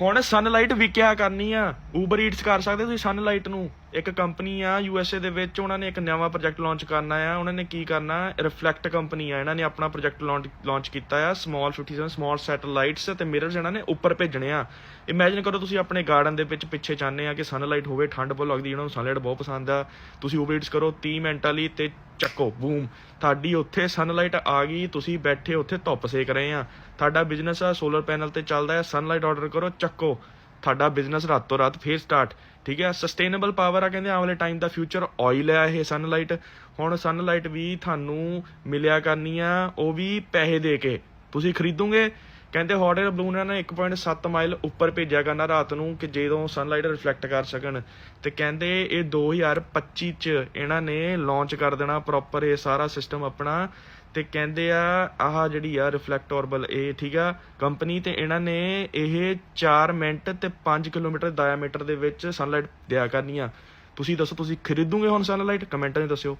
ਹੁਣ ਸਨਲਾਈਟ ਵਿਕਿਆ ਕਰਨੀ ਆ ਊਬਰ ਈਟਸ ਕਰ ਸਕਦੇ ਤੁਸੀਂ ਸਨਲਾਈਟ ਨੂੰ? ਇੱਕ ਕੰਪਨੀ ਆ ਯੂਐਸਏ ਦੇ ਵਿੱਚ, ਉਹਨਾਂ ਨੇ ਇੱਕ ਨਵਾਂ ਪ੍ਰੋਜੈਕਟ ਲਾਂਚ ਕਰਨਾ ਆ। ਉਹਨਾਂ ਨੇ ਕੀ ਕਰਨਾ? ਰਿਫਲੈਕਟ ਕੰਪਨੀ ਆ। ਇਹਨਾਂ ਨੇ ਆਪਣਾ ਪ੍ਰੋਜੈਕਟ ਲਾਂਚ ਕੀਤਾ ਆ ਸਮਾਲ 57 ਸਮਾਲ ਸੈਟੇਲਾਈਟਸ ਤੇ ਮਿਰਰਸ ਇਹਨਾਂ ਨੇ ਉੱਪਰ ਭੇਜਣੇ ਆ। ਇਮੇਜਿਨ ਕਰੋ ਤੁਸੀਂ ਆਪਣੇ ਗਾਰਡਨ ਦੇ ਵਿੱਚ ਪਿੱਛੇ ਚਾਹੁੰਦੇ ਆ ਕਿ ਸਨਲਾਈਟ ਹੋਵੇ, ਠੰਡ ਬਹੁਤ ਲੱਗਦੀ, ਇਹਨਾਂ ਨੂੰ ਸਨਲਾਈਟ ਬਹੁਤ ਪਸੰਦ ਆ। ਤੁਸੀਂ ਊਬਰ ਕਰੋ 30 ਮਿੰਟਾਂ ਲਈ ਤੇ ਚੱਕੋ ਬੂਮ ਤੁਹਾਡੀ ਉੱਥੇ ਸਨਲਾਈਟ ਆ ਗਈ, ਤੁਸੀਂ ਬੈਠੇ ਉੱਥੇ ਧੁੱਪ ਸੇਕ ਰਹੇ ਆ। ਤੁਹਾਡਾ ਬਿਜ਼ਨਸ ਆ ਸੋਲਰ ਪੈਨਲ ਤੇ ਚੱਲਦਾ ਆ ਸਨਲਾਈਟ ਆਰਡਰ ਕਰੋ, ਚੱਕੋ। ਤੁਹਾਡਾ ਬਿਜ਼ਨਸ ਰਾਤੋਂ ਰਾਤ ਫੇਰ ਸਟਾਰਟ ਠੀਕ ਹੈ? ਸਸਟੇਨੇਬਲ ਪਾਵਰ ਆ ਕਹਿੰਦੇ, ਆਉਣ ਵਾਲੇ ਟਾਈਮ ਦਾ ਫਿਊਚਰ ਆਇਲ ਹੈ ਇਹ ਸਨਲਾਈਟ ਹੁਣ ਸਨਲਾਈਟ ਵੀ ਤੁਹਾਨੂੰ ਮਿਲਿਆ ਕਰਨੀ ਆ, ਉਹ ਵੀ ਪੈਸੇ ਦੇ ਕੇ। ਤੁਸੀਂ ਖਰੀਦੋਗੇ? ਕਹਿੰਦੇ ਹੌਟ 에ਅਰ ਬਲੂਨ ਨੇ 1.7 ਮਾਈਲ ਉੱਪਰ ਭੇਜਿਆ ਕਰਨਾ ਰਾਤ ਨੂੰ ਕਿ ਜਦੋਂ ਸਨਲਾਈਟ ਰਿਫਲੈਕਟ ਕਰ ਸਕਣ। ਤੇ ਕਹਿੰਦੇ ਇਹ 2025 ਚ ਇਹਨਾਂ ਨੇ ਲਾਂਚ ਕਰ ਦੇਣਾ ਪ੍ਰੋਪਰ ਇਹ ਸਾਰਾ ਸਿਸਟਮ ਆਪਣਾ। ਤੇ ਕਹਿੰਦੇ ਆ, ਆਹ ਜਿਹੜੀ ਆ ਰਿਫਲੈਕਟੋਰਬਲ ਇਹ ਠੀਕ ਆ। ਕੰਪਨੀ ਤੇ ਇਹਨਾਂ ਨੇ ਇਹ 4 ਮਿੰਟ ਤੇ 5 ਕਿਲੋਮੀਟਰ ਡਾਇਆਮੀਟਰ ਦੇ ਵਿੱਚ ਸਨਲਾਈਟ ਦਿਆ ਕਰਨੀ ਆ ਤੁਸੀਂ ਦੱਸੋ, ਤੁਸੀਂ ਖਰੀਦੋਗੇ ਹੁਣ ਸਨਲਾਈਟ ਕਮੈਂਟਾਂ 'ਚ ਦੱਸਿਓ।